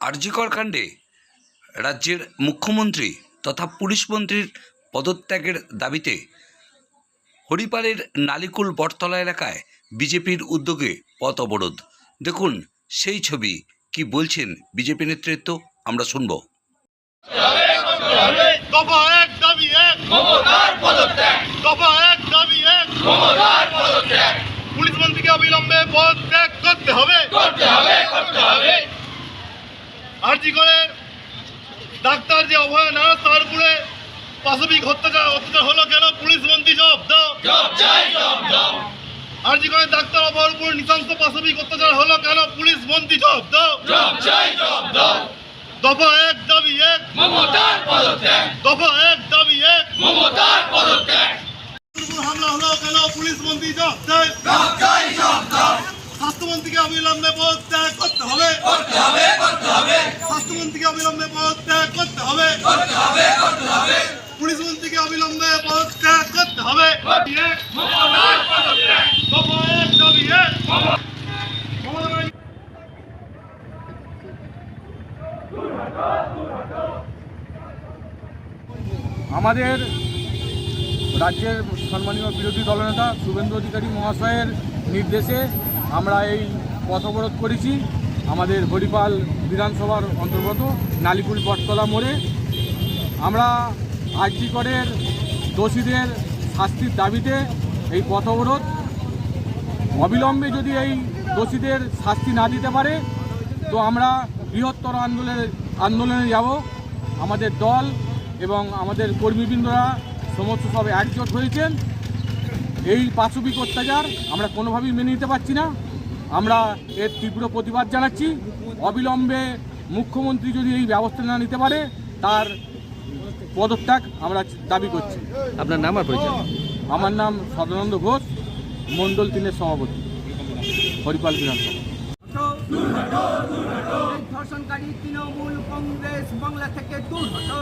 আরজিকর কাণ্ডে রাজ্যের মুখ্যমন্ত্রী তথা পুলিশ মন্ত্রীর পদত্যাগের দাবিতে হরিপালের নালিকুল বটতলা এলাকায় বিজেপির উদ্যোগে পথ অবরোধ। দেখুন সেই ছবি কি বলছেন বিজেপি নেতৃত্ব আমরা শুনব। পদত্যাগ। পদত্যাগ। পুলিশ মন্ত্রীকে অবিলম্বে পদ ত্যাগ করতে হবে। করতে হবে। আরজি করে। ডাক্তার যে অভয়া নার্স তার উপরে পাশবিক অত্যাচার অত্যাচার হলো কেন? পুলিশ মন্ত্রী দাও। জব জব আরজি করে ডাক্তার অভয়ার উপর নৃশংস পাশবিক অত্যাচার হলো কেন? পুলিশ মন্ত্রী দাও। জব জব দফা এক দাবি এক। মমতার পদত্যাগ। দফা এক দাবি এক। মমতার পদত্যাগ। হামলা হলো কেন? পুলিশ মন্ত্রী দেয় জব জব স্বাস্থ্যমন্ত্রীকে অবিলম্বে পদত্যাগ করতে হবে। করতে হবে করতে হবে। স্বাস্থ্যমন্ত্রীকে অবিলম্বে পদত্যাগ করতে হবে। করতে হবে করতে হবে। পুলিশ মন্ত্রীকে অবিলম্বে পদত্যাগ করতে হবে। আমাদের রাজ্যের সম্মানীয় বিরোধী দলনেতা শুভেন্দু অধিকারী মহাশয়ের নির্দেশে আমরা এই পথ অবরোধ করেছি। আমাদের হরিপাল বিধানসভার অন্তর্গত নালিকুল বটতলা মোড়ে। আমরা আর্যিকরের দোষীদের শাস্তির দাবিতে এই পথ অবরোধ। অবিলম্বে যদি এই দোষীদের শাস্তি না দিতে পারে, তো আমরা বৃহত্তর আন্দোলনে আন্দোলনে যাব। আমাদের দল এবং আমাদের কর্মীবৃন্দরা সমস্ত সব একজোট হয়েছেন। এই পাশবিক অত্যাচার আমরা কোনোভাবেই মেনে নিতে পারছি না। আমরা এর তীব্র প্রতিবাদ জানাচ্ছি। অবিলম্বে মুখ্যমন্ত্রী যদি এই ব্যবস্থা না নিতে পারে তার পদত্যাগ আমরা দাবি করছি। আপনার নাম আর পরিচয়? আমার নাম সদানন্দ ঘোষ মণ্ডল তিনের সভাপতি হরিপাল বিধানসভা। ধর্ষণকারী তৃণমূল কংগ্রেস বাংলা থেকে দূর হটো